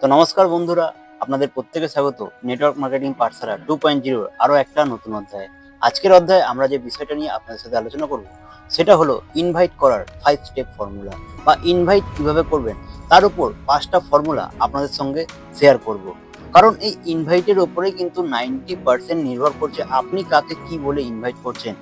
তো নমস্কার বন্ধুরা, আপনাদের প্রত্যেকে স্বাগত। নেটওয়ার্ক মার্কেটিং পার্সারা টু পয়েন্ট জিরোর আরও একটা নতুন অধ্যায়। আজকের অধ্যায়ে আমরা যে বিষয়টা নিয়ে আপনাদের সাথে আলোচনা করব, সেটা হলো ইনভাইট করার ফাইভ স্টেপ ফর্মুলা বা ইনভাইট কীভাবে করবেন, তার উপর পাঁচটা ফর্মুলা আপনাদের সঙ্গে শেয়ার করব। কারণ এই ইনভাইটের ওপরে কিন্তু নাইনটি পার্সেন্ট নির্ভর করছে আপনি কাকে কি বলে ইনভাইট করছেন।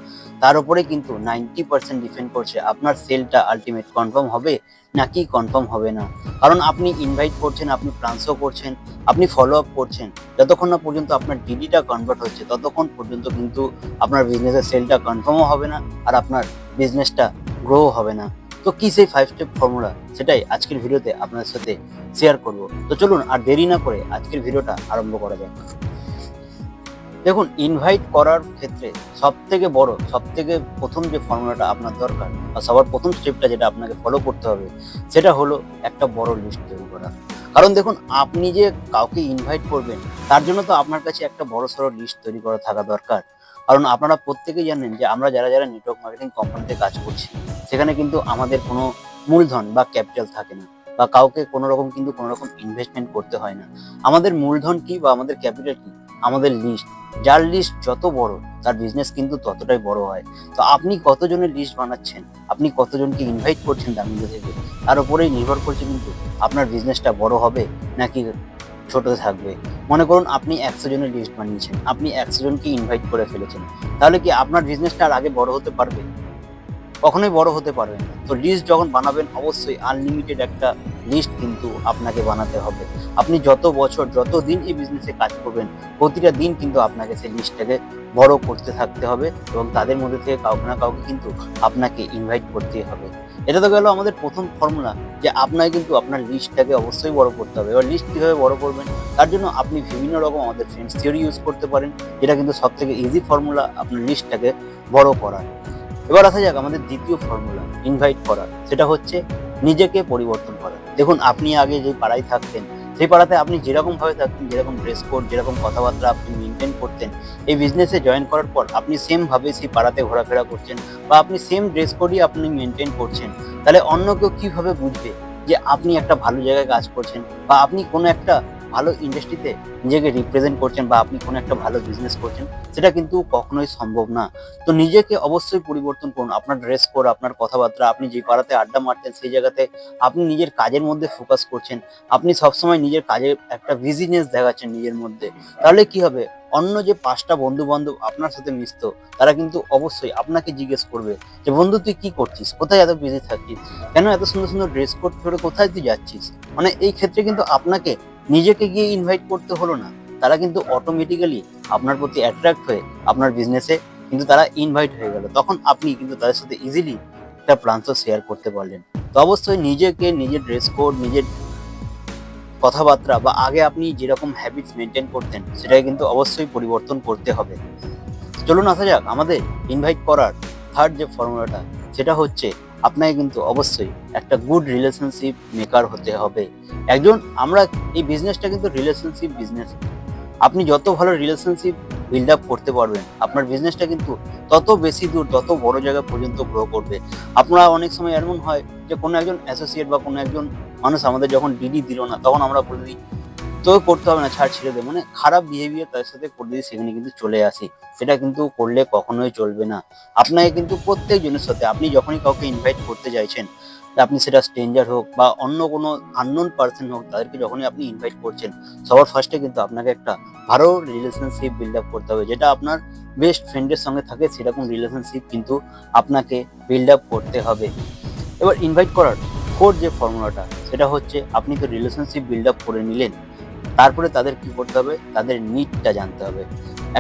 তার উপরে কিন্তু নাইনটি পার্সেন্ট ডিপেন্ড করছে আপনার সেলটা আলটিমেট কনফার্ম হবে নাকি কনফার্ম হবে না। কারণ আপনি ইনভাইট করছেন, আপনি ট্রান্সফার করছেন, আপনি ফলো আপ করছেন, যতক্ষণ না পর্যন্ত আপনার ডিডিটা কনভার্ট হচ্ছে, ততক্ষণ পর্যন্ত কিন্তু আপনার বিজনেসের সেলটা কনফার্মও হবে না আর আপনার বিজনেসটা গ্রো হবে না। তো কি সেই ফাইভ স্টেপ ফর্মুলা সেটাই আজকের ভিডিওতে আপনাদের সাথে শেয়ার করব। তো চলুন আর দেরি না করে আজকের ভিডিওটা আরম্ভ করা যাক। দেখুন ইনভাইট করার ক্ষেত্রে সব থেকে বড় সব থেকে প্রথম যে ফর্মুলাটা আপনার দরকার বা সবার প্রথম স্টেপটা যেটা আপনাকে ফলো করতে হবে, সেটা হলো একটা বড় লিস্ট তৈরি করা। কারণ দেখুন, আপনি যে কাউকে ইনভাইট করবেন, তার জন্য তো আপনার কাছে একটা বড় সড়ো লিস্ট তৈরি করা থাকা দরকার। কারণ আপনারা প্রত্যেকেই জানেন যে আমরা যারা যারা নেটওয়ার্ক মার্কেটিং কোম্পানিতে কাজ করছি, সেখানে কিন্তু আমাদের কোনো মূলধন বা ক্যাপিটাল থাকে না বা কাউকে কোনো রকম কিন্তু কোনো রকম ইনভেস্টমেন্ট করতে হয় না। আমাদের মূলধন কি বা আমাদের ক্যাপিটাল কি? আমাদের লিস্ট যার লিস্ট যত বড়, তার বিজনেস কিন্তু ততটাই বড় হয়। তো আপনি কতজনের লিস্ট বানাচ্ছেন? আপনি কতজনকে ইনভাইট করছেন দামিন্দা থেকে? তার উপরেই নির্ভর করছে কিন্তু আপনার বিজনেসটা বড় হবে নাকি ছোট থাকবে। মনে করুন আপনি একশো জনের লিস্ট বানিয়েছেন, আপনি একশো জনকে ইনভাইট করে ফেলেছেন। তাহলে কি আপনার বিজনেসটা আর আগে বড় হতে পারবে? কখনোই বড় হতে পারবে না। তো লিস্ট যখন বানাবেন, অবশ্যই আনলিমিটেড একটা লিস্ট কিন্তু আপনাকে বানাতে হবে। আপনি যত বছর, যত দিন এই বিজনেসে কাজ করবেন, প্রতিটা দিন কিন্তু আপনাকে সেই লিস্টটাকে বড় করতে থাকতে হবে এবং তাদের মধ্যে থেকে কাউকে না কাউকে কিন্তু আপনাকে ইনভাইট করতেই হবে। এটা তো গেল আমাদের প্রথম ফর্মুলা যে আপনাকে কিন্তু আপনার লিস্টটাকে অবশ্যই বড় করতে হবে। এবার লিস্ট কীভাবে বড় করবেন? তার জন্য আপনি বিভিন্ন রকম আমাদের ফ্রেন্ডস থিওরি ইউজ করতে পারেন। যেটা কিন্তু সব থেকে ইজি ফর্মুলা আপনার লিস্টটাকে বড় করার। এবার আসা যাক আমাদের দ্বিতীয় ফর্মুলা ইনভাইট করার। সেটা হচ্ছে নিজেকে পরিবর্তন করা। দেখুন, আপনি আগে যে পাড়ায় থাকতেন, সেই পাড়াতে আপনি যেরকমভাবে থাকতেন, যেরকম ড্রেস কোড যেরকম কথাবার্তা আপনি মেনটেন করতেন। এই বিজনেসে জয়েন করার পর আপনি সেম ভাবে সেই পাড়াতে ঘোরাফেরা করছেন বা আপনি সেম ড্রেস কোডই আপনি মেনটেন করছেন। তাহলে অন্য কেউ কীভাবে বুঝবে যে আপনি একটা ভালো জায়গায় কাজ করছেন বা আপনি কোনো একটা ভালো ইন্ডাস্ট্রিতে নিজেকে রিপ্রেজেন্ট করছেন বা আপনি কোনো একটা ভালো বিজনেস করছেন, সেটা কিন্তু কখনোই সম্ভব না। তো নিজেকে অবশ্যই পরিবর্তন করুন। আপনার ড্রেস কোড আপনার কথাবার্তা, আপনি যে পাড়াতে আড্ডা মারতেন সেই জায়গাতে আপনি নিজের কাজের মধ্যে ফোকাস করছেন। আপনি সবসময় নিজের কাজে একটা বিজিনেস দেখাচ্ছেন নিজের মধ্যে। তাহলে কি হবে? অন্য যে পাঁচটা বন্ধু বান্ধব আপনার সাথে মিশতো, তারা কিন্তু অবশ্যই আপনাকে জিজ্ঞেস করবে যে, বন্ধু, তুই কি করছিস? কোথায় এত বিজি থাকছিস কেন এত সুন্দর সুন্দর ড্রেস কোড পরে কোথায় তুই যাচ্ছিস? মানে এই ক্ষেত্রে কিন্তু আপনাকে নিজেকে গিয়ে ইনভাইট করতে হলো না। তারা কিন্তু অটোমেটিক্যালি আপনার প্রতি অ্যাট্রাক্ট হয়ে আপনার বিজনেসে কিন্তু তারা ইনভাইট হয়ে গেল। তখন আপনি কিন্তু তাদের সাথে ইজিলি একটা প্রান্ত শেয়ার করতে পারলেন। তো অবশ্যই নিজেকে, নিজের ড্রেস কোড নিজের কথাবার্তা বা আগে আপনি যেরকম হ্যাবিটস মেনটেন করতেন, সেটাকে কিন্তু অবশ্যই পরিবর্তন করতে হবে। চলুন আসা যাক, আমাদের ইনভাইট করার থার্ড যে ফর্মুলাটা সেটা হচ্ছে আপনাকে কিন্তু অবশ্যই একটা গুড রিলেশনশিপ মেকার হতে হবে। একজন, আমরা এই বিজনেসটা কিন্তু রিলেশনশিপ বিজনেস আপনি যত ভালো রিলেশনশিপ বিল্ড আপ করতে পারবেন, আপনার বিজনেসটা কিন্তু তত বেশি দূর, তত বড় জায়গা পর্যন্ত গ্রো করবে। আপনারা অনেক সময় এমন হয় যে, কোনো একজন অ্যাসোসিয়েট বা কোনো একজন মানুষ আমাদের যখন ডিডি দিল না, তখন আমরা বলে দিই তো করতে হবে না, ছাড়, ছেড়ে দেবে মানে খারাপ বিহেভিয়ার তাদের সাথে করে দিয়ে সেখানে কিন্তু চলে আসি। সেটা কিন্তু করলে কখনোই চলবে না। আপনাকে কিন্তু প্রত্যেকজনের সাথে, আপনি যখনই কাউকে ইনভাইট করতে চাইছেন আপনি সেটা স্ট্রেঞ্জার হোক বা অন্য কোনো আননোন পার্সন হোক, তাদেরকে যখনই আপনি ইনভাইট করছেন, সবার ফার্স্টে কিন্তু আপনাকে একটা ভালো রিলেশনশিপ বিল্ড আপ করতে হবে। যেটা আপনার বেস্ট ফ্রেন্ডের সঙ্গে থাকে, সেরকম রিলেশনশিপ কিন্তু আপনাকে বিল্ড আপ করতে হবে। এবার ইনভাইট করার ফোর যে ফর্মুলাটা সেটা হচ্ছে আপনি তো রিলেশনশিপ বিল্ড আপ করে নিলেন, তারপরে তাদের কি করতে হবে? তাদের নিডটা জানতে হবে।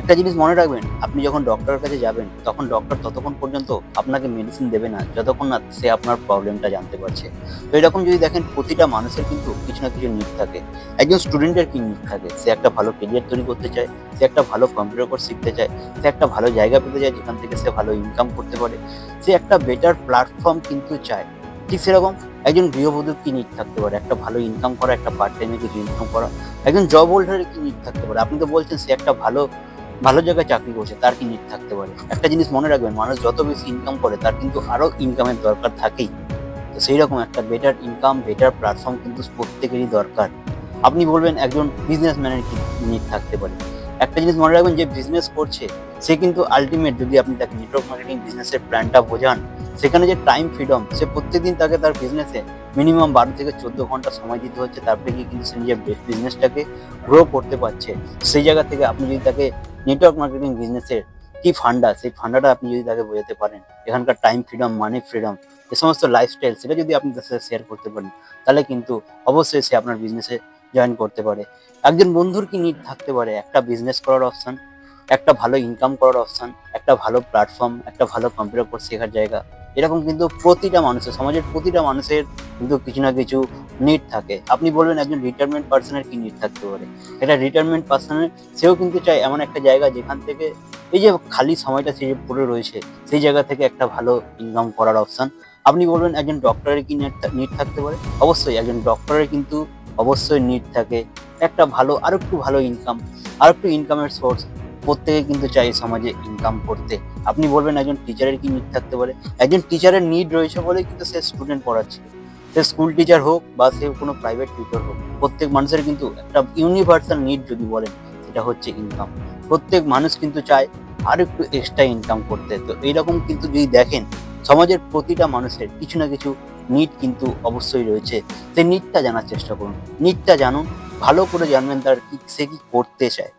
একটা জিনিস মনে রাখবেন, আপনি যখন ডক্টরের কাছে যাবেন, তখন ডক্টর ততক্ষণ পর্যন্ত আপনাকে মেডিসিন দেবে না, যতক্ষণ না সে আপনার প্রবলেমটা জানতে পারছে। তো এরকম যদি দেখেন, প্রতিটা মানুষের কিন্তু কিছু না কিছু নিড থাকে। একজন স্টুডেন্টের কি নিড থাকে? সে একটা ভালো কেরিয়ার তৈরি করতে চায়, সে একটা ভালো কম্পিউটার কোর্স শিখতে চায়, সে একটা ভালো জায়গা পেতে চায় যেখান থেকে সে ভালো ইনকাম করতে পারে। সে একটা বেটার প্ল্যাটফর্ম কিন্তু চায়। ঠিক সেরকম একজন গৃহবধূর কি নিড থাকতে পারে? একটা ভালো ইনকাম করা, একটা পার্ট টাইমে কিছু ইনকাম করা? একজন জব হোল্ডারের কি নিড থাকতে পারে? আপনি তো বলছেন সে একটা ভালো ভালো জায়গায় চাকরি করছে, তার কি নিট থাকতে পারে? একটা জিনিস মনে রাখবেন, মানুষ যত বেশি ইনকাম করে, তার কিন্তু আরও ইনকামের দরকার থাকেই। তো সেই রকম একটা বেটার ইনকাম বেটার প্ল্যাটফর্ম কিন্তু প্রত্যেকেরই দরকার। আপনি বলবেন একজন বিজনেসম্যানের কি নিট থাকতে পারে? একটা জিনিস মনে রাখবেন, যে বিজনেস করছে, সে কিন্তু আলটিমেট যদি আপনি তাকে নেটওয়ার্ক মার্কেটিং বিজনেসের প্ল্যানটা বোঝান, সেখানে যে টাইম ফ্রিডম সে প্রত্যেকদিন তাকে তার বিজনেসে মিনিমাম বারো থেকে চোদ্দ ঘণ্টা সময় দিতে হচ্ছে, তারপরে গিয়ে কিন্তু সে নিজের বিজনেসটাকে গ্রো করতে পারছে। সেই জায়গা থেকে আপনি যদি তাকে নেটওয়ার্ক মার্কেটিং বিজনেসের কি ফান্ডা সেই ফান্ডাটা আপনি যদি তাকে বোঝাতে পারেন, এখানকার টাইম ফ্রিডম মানি ফ্রিডম এ সমস্ত লাইফস্টাইল সেটা যদি আপনি তার সাথে শেয়ার করতে পারেন, তাহলে কিন্তু অবশ্যই সে আপনার বিজনেসে জয়েন করতে পারে। একজন বন্ধুর কি নিড থাকতে পারে? একটা বিজনেস করার অপশান একটা ভালো ইনকাম করার অপশান একটা ভালো প্ল্যাটফর্ম একটা ভালো কম্পিউটার কোর্স শেখার জায়গা। এরকম কিন্তু প্রতিটা মানুষের, সমাজের প্রতিটা মানুষের কিন্তু কিছু না কিছু নিড থাকে। আপনি বলবেন একজন রিটায়ারমেন্ট পার্সনের কি নিড থাকতে পারে? এটা রিটায়ারমেন্ট পার্সনের সেও কিন্তু চায় এমন একটা জায়গা যেখান থেকে এই যে খালি সময়টা সে যে পড়ে রয়েছে, সেই জায়গা থেকে একটা ভালো ইনকাম করার অপশন আপনি বলবেন একজন ডক্টরের কি নিট থাকতে পারে? অবশ্যই একজন ডক্টরের কিন্তু অবশ্যই নিড থাকে। একটা ভালো আর একটু ভালো ইনকাম আর একটু ইনকামের সোর্স প্রত্যেকে কিন্তু চাই সমাজে ইনকাম করতে। আপনি বলবেন একজন টিচারের কি নিড থাকতে পারে? একজন টিচারের নিড রয়েছে বলে কিন্তু সে স্টুডেন্ট পড়াচ্ছে। সে স্কুল টিচার হোক বা সে কোনো প্রাইভেট টিচার হোক, প্রত্যেক মানুষের কিন্তু একটা ইউনিভার্সাল নিড যদি বলেন, সেটা হচ্ছে ইনকাম প্রত্যেক মানুষ কিন্তু চায় আর একটু এক্সট্রা ইনকাম করতে। তো এইরকম কিন্তু যদি দেখেন, সমাজের প্রতিটা মানুষের কিছু না কিছু নিট কিন্তু অবশ্যই রয়েছে। সেই নিটটা জানার চেষ্টা করুন। নিটটা জানুন, ভালো করে জানবেন তার সে কি করতে চায়।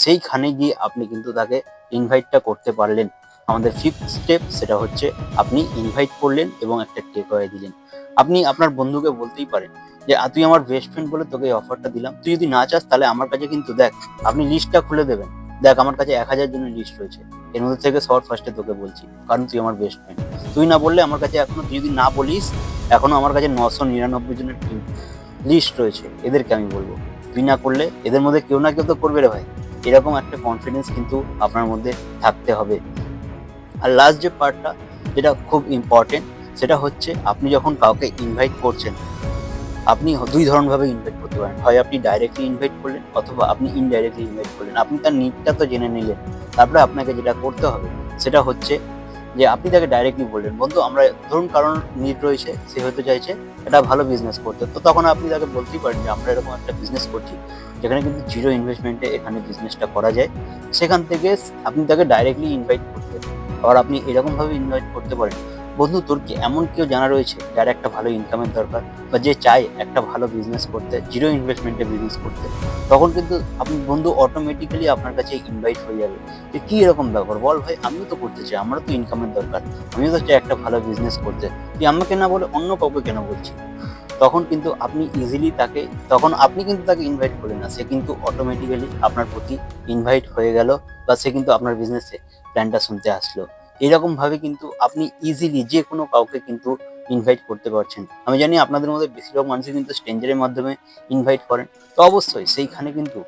সেইখানে গিয়ে আপনি কিন্তু তাকে ইনভাইটটা করতে পারলেন। আমাদের ফিফথ স্টেপ সেটা হচ্ছে আপনি ইনভাইট করলেন এবং একটা টেক হয়ে দিলেন। আপনি আপনার বন্ধুকে বলতেই পারেন যে তুই আমার বেস্ট ফ্রেন্ড বলে তোকে এই অফারটা দিলাম। তুই যদি না চাস তাহলে আমার কাছে কিন্তু দেখ, আপনি লিস্টটা খুলে দেবেন। দেখ, আমার কাছে এক হাজার জনের লিস্ট রয়েছে। এর মধ্যে থেকে সবার ফার্স্টে তোকে বলছি, কারণ তুই আমার বেস্ট ফ্রেন্ড তুই না বললে আমার কাছে এখনও, তুই যদি না বলিস, এখনও আমার কাছে নশো নিরানব্বই জনের লিস্ট রয়েছে। এদেরকে আমি বলব। তুই না করলে, এদের মধ্যে কেউ না কেউ তো করবে রে ভাই। এরকম একটা কনফিডেন্স কিন্তু আপনার মধ্যে থাকতে হবে। আর লাস্ট যে পার্টটা যেটা খুব ইম্পর্টেন্ট সেটা হচ্ছে আপনি যখন কাউকে ইনভাইট করছেন, আপনি দুই ধরনভাবে ইনভাইট করতে পারেন। হয় আপনি ডাইরেক্টলি ইনভাইট করলেন, অথবা আপনি ইনডাইরেক্টলি ইনভাইট করলেন। আপনি তার নিটটা তো জেনে নিলেন। তারপরে আপনাকে যেটা করতে হবে, সেটা হচ্ছে যে আপনি তাকে ডাইরেক্টলি বললেন, বন্ধু, আমরা ধরুন কারণ নিড রয়েছে, সে হতে চাইছে একটা ভালো বিজনেস করতে। তো তখন আপনি তাকে বলতেই পারেন যে, আমরা এরকম একটা বিজনেস করছি। যেখানে কিন্তু জিরো ইনভেস্টমেন্টে এখানে বিজনেসটা করা যায়, সেখান থেকে আপনি তাকে ডাইরেক্টলি ইনভাইট করতে আবার আপনি এরকমভাবে ইনভাইট করতে পারেন, বন্ধু তোর কি এমন কেউ জানা রয়েছে যার একটা ভালো ইনকামের দরকার বা যে চায় একটা ভালো বিজনেস করতে, জিরো ইনভেস্টমেন্টে বিজনেস করতে? তখন কিন্তু আপনি বন্ধু অটোমেটিক্যালি আপনার কাছে ইনভাইট হয়ে যাবে যে কী এরকম ব্যাপার? বল ভাই, আমিও তো করতে চাই, আমারও তো ইনকামের দরকার। আমিও তো চাই একটা ভালো বিজনেস করতে। তুই আমাকে না বলে অন্য কাউকে কেন বলছি তখন কিন্তু আপনি ইজিলি তাকে, তখন আপনি কিন্তু তাকে ইনভাইট করলেন না। সে কিন্তু অটোমেটিক্যালি আপনার প্রতি ইনভাইট হয়ে গেল বা সে কিন্তু আপনার বিজনেসে প্ল্যানটা শুনতে আসলো। এরকম ভাবে কিন্তু আপনি ইজিলি যে কোনো কাউকে কিন্তু ইনভাইট করতে পারছেন। আমি জানি আপনাদের মধ্যে বেশিরভাগ মানুষই কিন্তু স্ট্রেঞ্জারের মাধ্যমে ইনভাইট করেন। তো অবশ্যই সেইখানে কিন্তু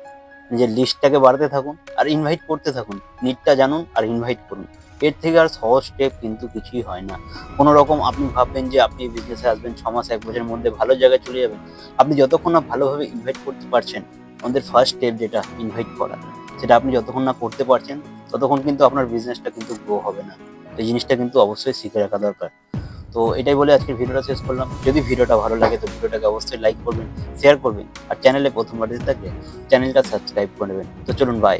নিজের লিস্টটাকে বাড়াতে থাকুন আর ইনভাইট করতে থাকুন। নিটটা জানুন আর ইনভাইট করুন। এর থেকে আর সহজ স্টেপ কিন্তু কিছুই হয় না। কোনো রকম আপনি ভাববেন যে আপনি বিজনেসে আসবেন, ছ মাস, এক বছরের মধ্যে ভালো জায়গায় চলে যাবেন। আপনি যতক্ষণ না ভালোভাবে ইনভাইট করতে পারছেন, আমাদের ফার্স্ট স্টেপ যেটা ইনভাইট করা। সেটা আপনি যতক্ষণ না করতে পারছেন, ততক্ষণ কিন্তু আপনার বিজনেসটা কিন্তু গ্রো হবে না। এই জিনিসটা কিন্তু অবশ্যই শিখে রাখা দরকার। তো এটাই বলে আজকে ভিডিওটা শেষ করলাম। যদি ভিডিওটা ভালো লাগে, তো ভিডিওটাকে অবশ্যই লাইক করবেন শেয়ার করবেন। আর চ্যানেলে প্রথমবার এসে থাকলে চ্যানেলটা সাবস্ক্রাইব করে নেবেন। তো চলুন বাই